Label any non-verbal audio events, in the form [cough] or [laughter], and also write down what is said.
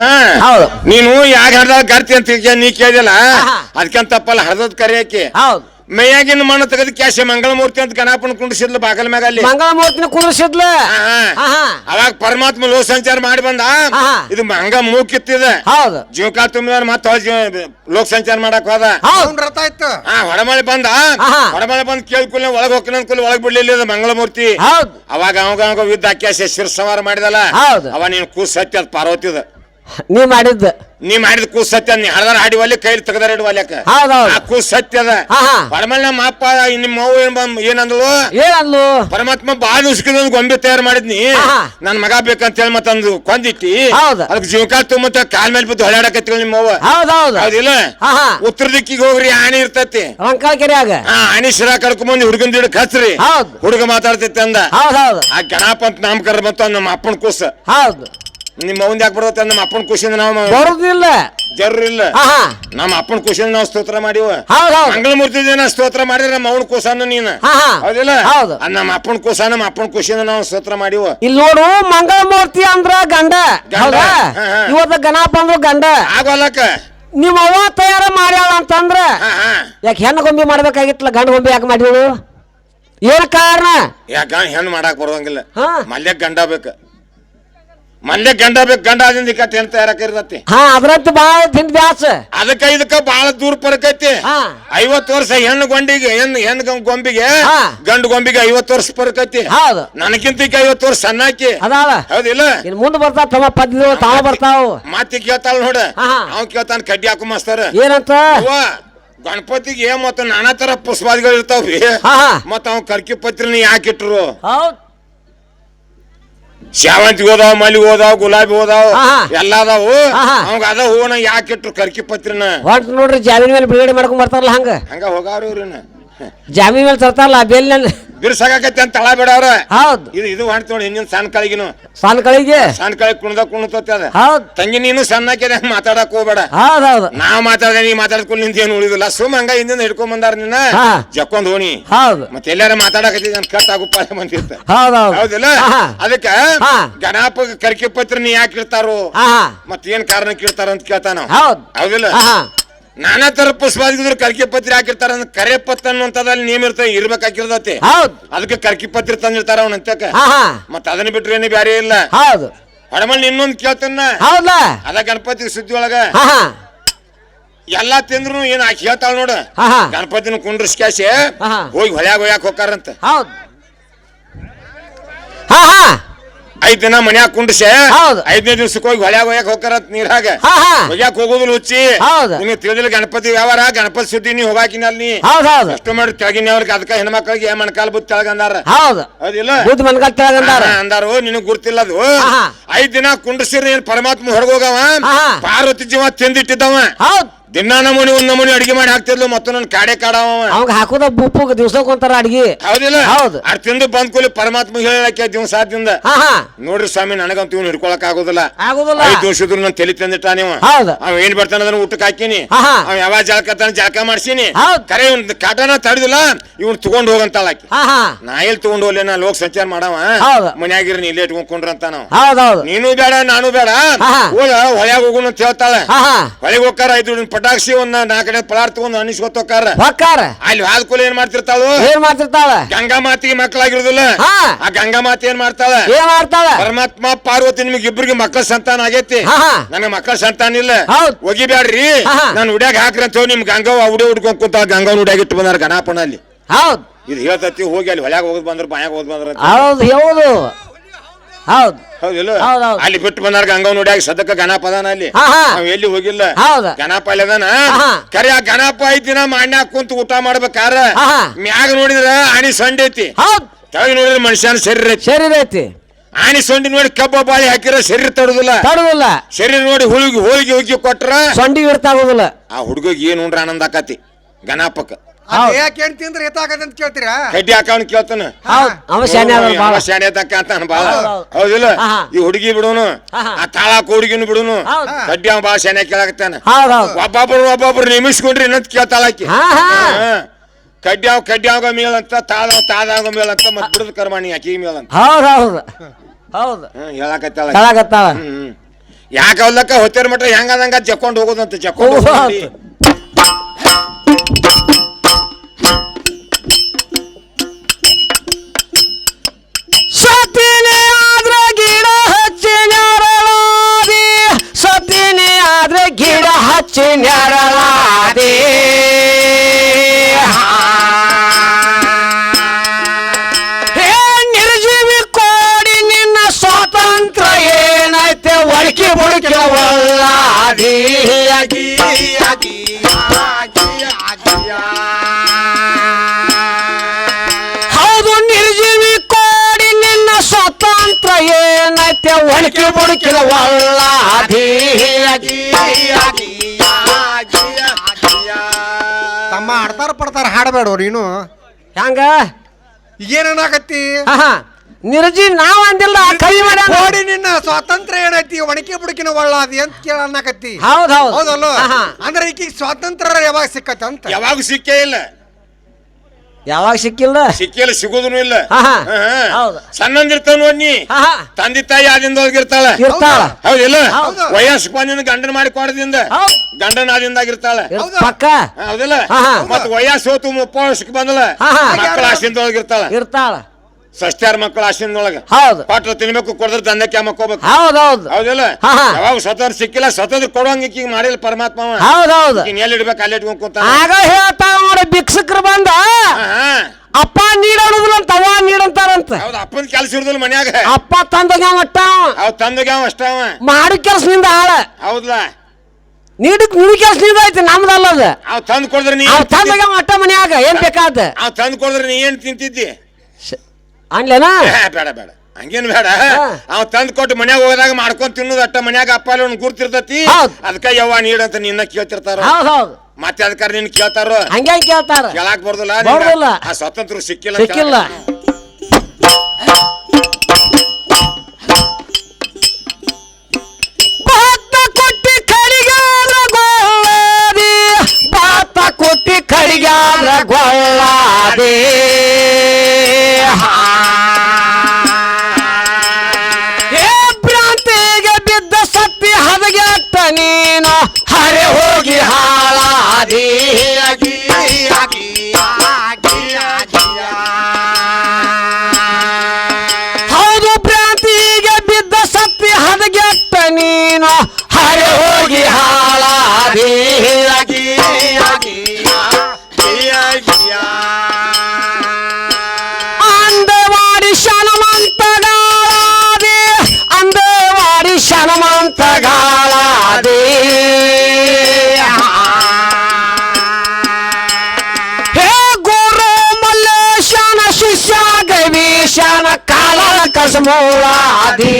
ಹಾ. ಹೌದು. ನೀನು ಯಾಕೆ ಹಡ್ದಾಗ ಗರ್ತಿ ಅಂತ ನೀ ಕೇಳಿದಲ್ಲ. ಅದಕ್ಕಂತ ತಪ್ಪಲ್ಲ ಹರ್ದದ್ ಕರಿಯಾಕಿ ಹೌದು. ಮೈಯಾಗಿನ ಮಣ್ಣು ತೆಗೆದು ಕ್ಯಾಶ ಮಂಗಳಮೂರ್ತಿ ಅಂತ ಗಣಪನ ಕುಂಡಿಸಿದ್ಲು ಬಾಗಲ ಮ್ಯಾಗ ಅಲ್ಲಿ. ಮಂಗಳ ಮೂರ್ತಿನ ಕುದುರ್ಸಿದ್ಲ ಆಹಾ. ಆಹಾ. ಅವಾಗ ಪರಮಾತ್ಮ ಲೋ ಸಂಚಾರ ಮಾಡಿ ಬಂದ. ಇದು ಮಂಗ ಮೂಕಿತ್ತಿದೆ. ಹೌದು. ಜೀವಕ ತುಂಬಿದ ಮತ್ತೆ ಲೋಕ ಸಂಚಾರ ಮಾಡಕ್ ಹೋದ. ರಥ ಇತ್ತು. ಹಾ ಹೊರಮಳೆ ಬಂದ. ಹೊಡಮಳೆ ಹೊರಮಳೆ ಬಂದ್ ಒಳಗ್ ಹೋಗ್ತಾನ ಅನ್ಕೊಲ್ಲ ಒಳಗ್ ಬಿಡ್ಲಿಲ್ಲ ಇದು ಮಂಗಳಮೂರ್ತಿ. ಹೌದು. ಅವಾಗ ಅವಾಗ ಯುದ್ಧ ವಿದ್ದ ಶಿರ್ ಸಂಹಾರ ಮಾಡಿದಲ್ಲ. ಹೌದು. ಅವ ನೀನು ಕೂಸ್ ಸತ್ಯ ಅದ್ ಪಾರ್ವತಿದ. [laughs] ನೀ ಮಾಡಿದ್ದ. ನೀ ಮಾಡಿದ ಕೂಸ್ ಸತ್ಯ ನೀ ಹಳದಾರ ಹಾಡಿ ಒಲೆ ಕೈಲಿ ತೆಗದಾರ ಇಡುವಲ್ಯಾಕ ಆ ಕೂಸ್ ಸತ್ಯ ಅದ. ಪರಮಲ್ ನಮ್ಮ ಅಪ್ಪ ನಿಮ್ಮ ಅವ್ವ ಏನ್ ಬಂದ್- ಏನಂದ್ಲು ಏನಂದ್ಲು? ಪರಮಾತ್ಮ ಬಾಳ ಗೊಂಬೆ ತಯಾರು ಮಾಡಿದ್ನಿ. ಆಹಾ. ನನ್ ಮಗ ಬೇಕಂತ ಹೇಳಿ ಮತ್ತಂದು ಕೊಂದಿಟ್ಟಿ. ಹೌದು. ಅದಕ್ಕೆ ಜೀವಕಾಲ ತುಂಬ ಕಾಲ್ ಮೇಲೆ ಬಿದ್ದು ಹೊಳ್ಯಾಡಕತ್ತಿಲ್ಲ ನಿಮ್ಮ ಅವ್ವ. ಹೌದು ಹೌದು ಹೌದಿಲ್ಲ ಉತ್ತರ ದಿಕ್ಕಿಗೆ ಹೋಗ್ರಿ ಆಣಿ ಇರ್ತತಿ. ರಂಕಾಳ ಕೆರೆಯಾಗ ಆ ಆಣಿ ಶಿರಾ ಕರ್ಕೊಂಬಂದು ಹುಡುಗನ್ ದಿಡಕ್ ಹಚ್ರಿ ಹೌದು. ಹುಡುಗ ಮಾತಾಡ್ತೈತೆ ಅಂದ. ಹೌದು ಹೌದು ಆ ಗಣಪ ಅಂತ ನಾಮಕರ ಬಂತು ನಮ್ಮ ಅಪ್ಪನ ಕೂಸ. ಹೌದು. ನಿಮ್ಮ ಅವಂದ ಯಾಕೆ ಬರ್ತೈತೆ? ನಮ್ಮ ಅಪ್ಪನ ಖುಷಿಯಿಂದ ನಾವು ಬರುದಿಲ್ಲ. ಜರ್ರಿಲ್ಲ. ಆಹಾ ನಮ್ಮ ಅಪ್ಪನ ಖುಷಿಯಿಂದ ನಾವು ಸ್ತೋತ್ರ ಮಾಡಿವ. ಹೌದು ಹೌದು. ಮಂಗಳಮೂರ್ತಿ ದಿನ ಸ್ತೋತ್ರ ಮಾಡಿದ್ರೆ ನಮ್ಮ ಅವನ ಕೂಸನ್ನು ನೀನು. ಹಾ ಹೌದಿಲ್ಲ? ಹೌದು. ಅದ್ ನಮ್ಮ ಅಪ್ಪನ ಕುಸ ನಮ್ಮ ಅಪ್ಪನ ಖುಷಿಯಿಂದ ನಾವು ಸ್ತೋತ್ರ ಮಾಡಿವ. ಇಲ್ಲಿ ನೋಡು ಮಂಗಳ ಮೂರ್ತಿ ಅಂದ್ರ ಗಂಡ. ಗಂಡ. ಹೌದಾ? ಹಾ, ಹಾ. ಇವತ್ತ ಗಣಪ ಅಂದ್ರ ಗಂಡ. ಆಗೋಲಕ್ಕ. ನಿಮ್ಮ ಅವ್ವ ತಯಾರ ಮಾಡ್ಯಾಳ ಅಂತಂದ್ರ ಹಾ ಹಾ. ಯಾಕೆ ಹೆಣ್ಣು ಗೊಂಬೆ ಮಾಡ್ಬೇಕಾಗಿತ್ತಲ್ಲ ಗಂಡ ಗೊಂಬೆ ಯಾಕೆ ಮಾಡಿದಳು ಏನ್ ಕಾರಣ? ಯಾಕ ಹೆಣ್ಣು ಮಾಡಾಕ್ ಬರೋಂಗಿಲ್ಲ. ಹಾ. ಮಲ್ಯ ಗಂಡ ಬೇಕ. ಮಲ್ಯ ಗಂಡ ಬೇಕು ಗಂಡ ಆದಿಂದ ಇಕ್ಕ ತಿಂತ ತಯಾರಕಿರ್ತತಿ. ಹಾ ಅದ್ರಂತ ಬಾಳ ತಿಂದ ಬ್ಯಾಸ. ಅದಕ್ಕ ಇದಕ್ಕ ಬಾಳ ದೂರ ಪರಕೈತಿ. ಹಾ. ಐವತ್ತು ವರ್ಷ ಹೆಣ್ಣು ಗೊಂಡಿಗೆ ಹೆಣ್ಣು ಹೆಣ್ಣು ಗೊಂಬಿಗೆ ಹಾ. ಗಂಡು ಗೊಂಬಿಗೆ ಐವತ್ತು ವರ್ಷ ಪರಕೈತಿ. ಹೌದು. ನನಗಿಂತ ಈಗ ಐವತ್ತು ವರ್ಷ ಸಣ್ಣಾಕಿ. ಅದಾಳ. ಹೌದಿಲ್ಲ? ಇನ್ ಮುಂದೆ ಬರ್ತಾವ ತಮ್ಮ ಪದ್ಧತಿ ತಾವ ಬರ್ತಾವ ಮಾತಿ ಕೇಳ್ತಾಳ ನೋಡ. ಹಾ. ಅವ್ ಕೇಳ್ತಾನ ಕಡ್ಡಿ ಹಾಕು ಮಾಸ್ತರ. ಏನಂತ? ಅವ್ವ ಗಣಪತಿಗೆ ಮತ್ತ ನಾನಾ ತರ ಪುಷ್ಪಾದಿಗಳು ಇರ್ತಾವ್ರಿ. ಹಾ ಹಾ. ಮತ್ತ ಅವ್ ಕರ್ಕಿ ಪತ್ರಿನ ಯಾಕೆ ಇಟ್ರು? ಹೌದ್. ಶಾವಂತಿಗೆ ಹೋದಾವ ಮಲ್ಲಿಗೆ ಹೋದಾವ ಗುಲಾಬಿ ಹೋದಾವ. ಎಲ್ಲ ಅದಾವು. ಅವಾಗ ಅದ ಹೂವನ ಯಾಕೆ ಇಟ್ರು ಕರ್ಕಿ ಪತ್ರಿನ ಹೊಟ್ಟು ನೋಡ್ರಿ ಜಾಮೀನ್ ಮೇಲೆ ಬಿಡುಗಡೆ ಮಾಡ್ಕೊಂಡ್ ಬರ್ತಾರಲ್ಲ ಹಂಗ ಹಂಗ ಹೋಗಾವ್ರಿ ಇವ್ರನ್ನ ಜಾಮೀನ್ ಮೇಲೆ ತರ್ತಾರಲ್ಲ ಬೇಲ್ ಬಿರ್ಸಾಗೈತಿ ಅಂತ ತಳ ಬಿಡವ್ರ ಹೌದ್. ಇದು ಇದು ಹೊಂಟ್ ನೋಡಿ ಹಿಂದಿನ ಸಣ್ಣ ಕಳಿಗಿನು. ಸಣ್ಣ ಕಳಿಗೆ? ಸಣ್ಣ ಕಳಿ ಕುಣ್ದ ಕುಣ್ತತಿ ಅದ. ಹೌದ್. ತಂಗಿ ನೀನು ಸಣ್ಣಕ್ಕಿದೆ ಮಾತಾಡಕ್ ಹೋಗ್ಬೇಡ. ಹೌದ್ ಹೌದು. ನಾವ್ ಮಾತಾಡ್ದೆ ನೀ ಮಾತಾಡ್ಕೊಂಡು ನಿಂತ ಏನು ಉಳಿದಿಲ್ಲ. ಸುಮ್ ಹಂಗ ಹಿಂದಿಂದ ಹಿಡ್ಕೊಂಡ್ ಬಂದಾರ ನಿನ್ನ? ಹಾ. ಜಕ್ಕೊಂದ್ ಹೋಣಿ. ಹೌದು. ಮತ್ತೆ ಎಲ್ಲಾರ ಮಾತಾಡಕತ್ತಿ ನನ್ ಕಟ್ ಆಗು ಪಾಲೆ ಹೌದ್ ಹೌದಿಲ್ಲ. ಅದಕ್ಕ. ಗಣಪ ಕರ್ಕಿ ಪತ್ರ ನೀ ಯಾಕೆ ಇರ್ತಾರೋ ಹಾ. ಕಾರಣಕ್ಕೆ ಇರ್ತಾರ ಅಂತ ಕೇಳ್ತಾನ ಹೌದ್. ಹೌದಿಲ್ಲ? ನಾನಾ ತರ ಪುಷ್ಪಾದಿಗಿದ್ರು ಕರ್ಕಿ ಪತ್ರಿ ಹಾಕಿರ್ತಾರ ಅಂದ್ರೆ ಕರೆ ಪತ್ರ ಅನ್ನುವಂಥದ್ದಲ್ಲಿ ನೇಮ್ ಇರ್ತದೆ ಇರ್ಬೇಕಾಗಿರ್ತತಿ ಹೌದ್. ಅದಕ್ಕೆ ಕರ್ಕಿ ಪತ್ರಿ ತಂದಿರ್ತಾರ ಅವನ ಹಾ ಹಾ. ಮತ್ತ ಅದನ್ನ ಬಿಟ್ರೆ ಏನು ಬ್ಯಾರೆ ಇಲ್ಲ. ಹೌದು. ಹಡಮಲ್ ಇನ್ನೊಂದ್ ಕೇಳ್ತಾನ. ಅದ ಗಣಪತಿ ಸುದ್ದಿ ಒಳಗ. ಹಾ ಹಾ. ಎಲ್ಲಾ ತಿಂದ್ರು ಏನ್ ಆಕಿ ಹೇಳ್ತಾಳ ನೋಡ. ಹಾ ಹಾ. ಗಣಪತಿನ ಕುಂಡ್ರಿಸ್ಕ್ಯಾಸಿ ಕ್ಯಾಶೆ ಹೋಗಿ ಹೊಳ್ಯಾಗ ಹೋಯಾಕ ಹೋಗ್ತಾರಂತ ಹೌದ್ ಹಾ ಹಾ ಐದ್ ದಿನ ಮನ್ಯಾಗ ಕುಂಡ್ಸೆ ಹೌದು. ಐದನೇ ದಿವ್ಸಕ್ಕೆ ಹೋಗಿ ಹೊಳ್ಯಾಗ ಹೋಗ್ಯಾಕ ಹೋಗಾರಂತ ನೀರಾಗ. ಹಾ ಹಾ. ಹೋಗ್ಯಾಕ ಹೋಗೋದಿಲ್ಲ ಹುಚ್ಚಿ. ಹೌದು. ನಿಮಗೆ ತಿಳಿದಿಲ್ಲ ಗಣಪತಿ ವ್ಯವಹಾರ ಗಣಪತಿ ಸುದ್ದಿ ನೀ ಹೋಗಾಕಿನ ಅಲ್ಲಿ ನೀ. ಹೌದ್ ಹೌದ್. ಅಷ್ಟು ಮಾಡಿ ತೆಳಗಿನ ಅವ್ರಿಗೆ ಅದಕ್ಕ ಹೆಣ್ಮಕ್ಳಿಗೆ ಮಣ್ಕಾಲ್ ತೆಳಗ ಅಂದಾರ ಹೌದು. ಹೌದಿಲ್ಲ? ಬುದ್ಧ ತೆಳಗಂದಾರ ಹಾ, ಅಂದಾರು ನಿನಗ್ ಗುರ್ತಿಲ್ಲ ಅದು. ಐದ್ ದಿನ ಕುಂಡ್ಸಿರಿ ಏನ್ ಪರಮಾತ್ಮ ಹೊರಗೋಗವ. ಪಾರ್ವತಿ ಜೀವ ತಿಂದಿಟ್ಟಿದ್ದವ. ಹೌದ್. ದಿನ ನಮೂನಿ ಒಂದ್ ನಮೂನಿ ಅಡಿಗೆ ಮಾಡಿ ಹಾಕ್ತಿದ್ಲು ಮತ್ತ ನನ್ ಕಾಡೆ ಕಾಡವ ಅವಾಗ ಹಾಕೋದ ಬುಪ್ಪು ದಿವ್ಸಕ್ ಒಂಥರ ಅಡಿಗೆ. ಹೌದಿಲ್ಲ? ಹೌದು. ಅದ್ ತಿಂದು ಬಂದ್ ಕೂಲಿ ಪರಮಾತ್ಮ ಹೇಳಕ್ಕೆ ದಿವಸಾದಿಂದ. ನೋಡ್ರಿ ಸ್ವಾಮಿ ನನಗಂತ ಇವ್ನು ಹಿಡ್ಕೊಳಕ್ ಆಗೋದಿಲ್ಲ. ಆಗುದಿಲ್ಲ ಐದು ವರ್ಷದ್ರು ನನ್ ತಲೆ ತಂದಿಟ್ಟ ನೀವು. ಹೌದು. ಅವ್ ಏನ್ ಬರ್ತಾನ ಅದನ್ನ ಊಟಕ್ಕೆ ಹಾಕಿನಿ. ಅವ್ ಯಾವಾಗ ಜಳಕ ಜಳಕ ಮಾಡ್ಸಿನಿ. ಕರೆ ಇವ್ನ ಕಾಟನ ತಡೆದಿಲ್ಲ ಇವ್ನು ತಗೊಂಡ್ ಹೋಗಂತಾಳ ಆಕಿ. ನಾ ಎಲ್ಲಿ ತಗೊಂಡ್ ಹೋಗ್ಲಿ ನಾ ಲೋಕ ಸಂಚಾರ ಮಾಡವ. ಮನ್ಯಾಗಿರ್ ನೀ ಇಲ್ಲೇ ಇಟ್ಕೊಂಡ್ರ ಅಂತ ನಾವು. ಹೌದ್. ಹೌದು ನೀನು ಬೇಡ ನಾನು ಬೇಡ. ಹಾ, ಹಾ. ಹೋಗ ಹೊಳ್ಯಾಗ ಹೋಗುಣ ಅಂತ ಹೇಳ್ತಾಳೆ. ಹಾ ಹಾ. ಹೊಳಿಗೆ ಹೋಗ್ತಾರ ಐದು ಪಟಾಕ್ಷಿ ಒಂದ್ ನಾಲ್ಕನೇ ಪಲಾರ್ ತಗೊಂಡ್ ಅನಿಸ್ಕೊತ ಹೋಗ್ತಾರ ಹೊಕ್ಕಾರ ಅಲ್ಲಿ ಹಾಲ್ ಕೂಲಿ ಏನ್ ಮಾಡ್ತಿರ್ತಾಳು? ಏನ್ ಮಾಡ್ತಿರ್ತಾಳ? ಗಂಗಾ ಮಾತಿಗೆ ಮಕ್ಕಳಾಗಿರುದಿಲ್ಲ. ಹಾ. ಆ ಗಂಗಾ ಮಾತಿ ಏನ್ ಮಾಡ್ತಾಳ? ಏನ್ ಮಾಡ್ತಾಳ? ಪರಮಾತ್ಮ ಪಾರ್ವತಿ ನಿಮ್ಗೆ ಇಬ್ಬರಿಗೆ ಮಕ್ಕಳ ಸಂತಾನ ಆಗೈತಿ. ಹಾ ಹಾ. ನನಗೆ ಮಕ್ಕಳ ಸಂತಾನ ಇಲ್ಲ. ಹೌದ್. ಒಗಿಬ್ಯಾಡ್ರಿ ಹಾ, ಹಾ. ನಾನು ಉಡ್ಯಾಗ ಹಾಕ್ರಿ ಅಂತ ಹೇಳಿ ನಿಮ್ ಗಂಗವ್ ಉಡಿ ಉಡ್ಕೊಂಡ್ ಕುಂತ ಗಂಗವ್ ಉಡ್ಯಾಗ ಇಟ್ಟು ಬಂದಾರ ಗಣಪನ ಅಲ್ಲಿ. ಹೌದ್. ಇದು ಹೇಳ್ತತಿ ಹೋಗಿ ಅಲ್ಲಿ ಹೊಳ್ಯಾಗ ಹೋಗುದು ಬಂದ್ರ ಬಾಯಾಗ ಹೋದ್ ಬಂದ್ರ ಅಂತ. ಹೌದು ಹೌದು. ಹೌದ್. ಹೌದಿಲ್ಲ ಹೌದ್. ಅಲ್ಲಿ ಬಿಟ್ಟು ಬಂದಾರ ಗಂಗವ್ ನೋಡ್ಯಾಗ ಸದಕ ಗಣಪ ಅದಾನ ಅಲ್ಲಿ. ಹಾ ಹಾ. ನಾವ್ ಎಲ್ಲಿ ಹೋಗಿಲ್ಲ? ಹೌದ. ಗಣಪ ಅಲ್ಲಿ ಅದಾನ? ಹಾ. ಕರೆ ಆ ಗಣಪ ಐದ್ ದಿನ ಕುಂತ ಊಟ ಮಾಡ್ಬೇಕಾರ? ಹಾ ಹಾ. ಮ್ಯಾಗ ನೋಡಿದ್ರ ಆಣಿ ಸೊಂಡಿ ಐತಿ. ಹೌದು. ಕೆಳಗೆ ನೋಡಿದ್ರ ಮನುಷ್ಯನ ಶರೀರ ಐತಿ. ಶರೀರ ಐತಿ. ಆಣಿ ಸೊಂಡಿ ನೋಡಿ ಕಬ್ಬ ಬಾಳಿ ಹಾಕಿರ ಶರೀರ ತಡುದಿಲ್ಲ. ತಡುದಿಲ್ಲ. ಶರೀರ ನೋಡಿ ಹುಳುಗಿ ಹೋಳಿಗೆ ಹೋಗಿ ಕೊಟ್ರ ಸೊಂಡಿ ಇರ್ತಾಗೋದಿಲ್ಲ ಆ ಹುಡುಗಿಗೆ ಏನು ಉಂಡ್ರ ಆನಂದ ಆಕತಿ? ಗಣಪಕ್ಕ. ಯಾಕೆ ಏನ್ ತಿಂದ್ರೆ ಎತ್ತಾಗದ ಅಂತ ಕೇಳ್ತೀರಾ? ಕಡ್ಡಿ ಹಾಕವನ್ ಕೇಳ್ತಾನ. ಹೌದ್ ಅವ ಶಾನೆ ಅದ ಬಾಳ. ಶಾಣೆ ತಕ್ಕ ಅಂತಾನ ಬಾಳ. ಹೌದ್ ಹೌದ್. ಹೌದಿಲ್ಲ? ಈ ಹುಡುಗಿ ಬಿಡೋನು ಆ ತಾಳ ಹುಡುಗಿನ ಬಿಡೋನು. ಹೌದ್. ಕಡ್ಡಿ ಅವ ಬಾಳ ಶಾನೆ ಕೇಳಾಕತ್ತಾನ. ಹೌದ್ ಹೌದ್. ಒಬ್ಬೊಬ್ರು ಒಬ್ಬೊಬ್ರು ನೇಮಿಸ್ಕೊಂಡ್ರಿ ಇನ್ನೊಂದ್ ಕೇಳ್ತಾಳಾಕಿ ಹಾ ಹಾ. ಕಡ್ಡಿ ಅವ್ ಕಡ್ಡಿ ಆಗ ಮೇಲಂತ ತಾಳ ತಾಳಾಗ ಮೇಲಂತ ಮತ್ ಬಿಡದ ಕರ್ಮಾಣಿ ಆಕಿ ಮೇಲಂತ ಹೌದ್ ಹೌದ್. ಹೌದ್. ಹ್ಮ್ ಹೇಳಾಕತ್ತಾಳ ಹೇಳಕತ್ತಾಳ. ಹ್ಮ್ ಯಾಕೆ ಅವಲಕ್ಕ ಹೊತ್ತೇರ್ ಮಟ್ಟ ಹೆಂಗದಂಗ ಜಕ್ಕೊಂಡು ಹೋಗೋದಂತ ಜಕ್ಕೊಂಡು ಓ, ಹೋಗೋದು. ಹಚ್ಚಿ ನೆರಳಾದಿ ಹೇ ನಿರ್ಜೀವಿ ಕೋಡಿ ನಿನ್ನ ಸ್ವಾತಂತ್ರ್ಯ ಏನೈತೆ? ಒಳಕೆ ಬುಡಕೆ ಒಳ್ಳಾದಿ ಆಗಿ, ಆಗಿ, ಅಗಿ ಆಗಿ, ಹೌದು ನಿರ್ಜೀವಿ ಕೋಡಿ ನಿನ್ನ ಸ್ವಾತಂತ್ರ್ಯ ಏನೈತೆ? ಒಳಕೆ ಬುಡಕಿನ ತಮ್ಮ ಆಡ್ತಾರ ಪಡ್ತಾರ ಹಾಡಬೇಡ ನೀನು ಹೆಂಗ ಏನೇನಾಗತ್ತಿ ನಿರ್ಜಿ ನಾವ್ ಅಂದಿಲ್ಲ ಕೋಡಿ ನಿನ್ನ ಸ್ವಾತಂತ್ರ್ಯ ಏನೈತಿ ಒಣಕೆ ಬುಡಕಿನ ಒಳ್ಳಾದಿ ಅಂತ ಕೇಳಿ ಹೌದ್ ಹೌದ್. ಹೌದಲ್ಲ? ಅಂದ್ರೆ ಈಕಿಗೆ ಸ್ವಾತಂತ್ರ್ಯ ಯಾವಾಗ ಸಿಕ್ಕತ್ತಂತ ಯಾವಾಗ ಸಿಕ್ಕೇ ಇಲ್ಲ. ಯಾವಾಗ ಸಿಕ್ಕಿಲ್ಲ ಸಿಕ್ಕಿಲ್ಲ ಸಿಗೋದನು ಇಲ್ಲ ಆಹಾ. ಹಾ, ಹಾ. ಹೌದು. ಸಣ್ಣಂದಿರ್ತಾವ ನೋಡಿ ನೀ ತಂದೆ ತಾಯಿ ಆದಿಂದ ಹೋಗಿರ್ತಾಳ ಇರ್ತಾಳ ಹೌದಿಲ್ಲ ಹೌದು. ವಯಸ್ಸು ಬಂದಿಂದ ಗಂಡನ ಮಾಡಿ ಕೊಡದಿಂದ ಹೌದ್. ಗಂಡನ ಆದಿಂದಾಗಿರ್ತಾಳ ಇರ್- ಹೌದು. ಪಕ್ಕ ಹಾ, ಹೌದಿಲ್ಲ ಮತ್ತೆ ಮತ್ ವಯಸ್ಸು ಹೋತು ಮುಪ್ಪ ವರ್ಷಕ್ಕೆ ಬಂದಲ್ಲ. ಮಕ್ಕಳ ಆಶಿಂದ ಒಳಗಿರ್ತಾಳ ಇರ್ತಾಳ ಸಸ್ತ್ಯಾರ ಮಕ್ಕಳ ಆಶ್ರಮದೊಳಗೆ. ಹೌದು. ಪಾಟ್ಲ ತಿನ್ಬೇಕು ಕೊಡದ್ರ ದಂಧಕ್ಕೆ ಮಕ್ಕೋಬೇಕು ಹೌದ್ ಹೌದು. ಹೌದಿಲ್ಲ. ಯಾವಾಗ ಸ್ವತಂತ್ರ ಸಿಕ್ಕಿಲ್ಲ ಸ್ವತಂತ್ರ ಕೊಡೋಂಗ ಈಗ ಮಾಡಿಲ್ಲ ಪರಮಾತ್ಮ ಹೌದು ಹೌದು. ಎಲ್ಲಿ ಇಡ್ಬೇಕು ಅಲ್ಲಿ ಇಟ್ಕೊಂಡ್ ಕೂತ ಆಗ ಹೇಳ್ತಾವ ನೋಡಿ ಭಿಕ್ಷಕರು ಬಂದ. ಅಪ್ಪ ನೀಡೋದಿಲ್ಲ ಅಂತ ಅವ ನೀಡಂತಾರಂತ. ಹೌದು ಅಪ್ಪನ ಕೆಲಸ ಇರುದಿಲ್ಲ ಮನ್ಯಾಗ. ಅಪ್ಪ ತಂದಾಗ ಮಟ್ಟ ಅವ್. ತಂದಗ ಅವ ಅಷ್ಟ ಮಾಡಿ ಕೆಲಸದಿಂದ ಆಳ. ಹೌದಲ್ಲ ನೀಡಿದ್ ಕೆಲಸ ಕೆಲಸದಿಂದ ಐತಿ ನಮ್ದಲ್ಲ ಅದು. ಅವ್ ತಂದ್ ಕೊಡಿದ್ರೆ ನೀ ಅವ್ ತಂದಾಗ ಮಟ್ಟ ಮನ್ಯಾಗ ಏನ್ ಬೇಕಾದ? ಅವ್ ತಂದ್ ಕೊಡಿದ್ರೆ ನೀ ಏನ್ ತಿಂತಿದ್ದಿ? ಅನ್ಲೇನಾ? ಬೇಡ ಬೇಡ. ಹಂಗೇನ್ ಬೇಡ. ಅವ್ ತಂದ್ ಕೊಟ್ಟು ಮನ್ಯಾಗ ಹೋದಾಗ ಮಾಡ್ಕೊಂಡ್ ತಿನ್ನೋದು ಅಟ್ಟ ಮನ್ಯಾಗ ಅಪ್ಪ ಅಲ್ಲಿ ಅವ್ನ್ ಗುರ್ತಿರ್ತತಿ. ಹೌದ್. ಅದಕ್ಕ ಯವ್ವ ನೀಡಂತ ನಿನ್ನ ಕೇಳ್ತಿರ್ತಾರ? ಹೌದ್ ಹೌದು. ಮತ್ತೆ ಅದಕ್ಕಾರ ನಿನ್ ಕೇಳ್ತಾರ? ಹಂಗೆ ಕೇಳ್ತಾರ. ಕೇಳಾಕ್ ಬರ್ದಲ್ಲ? ಬರ್ದಿಲ್ಲ. ಆ ಸ್ವತಂತ್ರ ಸಿಕ್ಕಿಲ್ಲ ಸಿಕ್ಕಿಲ್ಲ. ಶನಮಂತಗಾಳಾದಿ ಹೇ ಗುರು ಮಲ್ಲೇಶನ ಶಿಷ್ಯ ಗವೀಶನ ಕಾಲ ಕಸಮೂಳಾದಿ.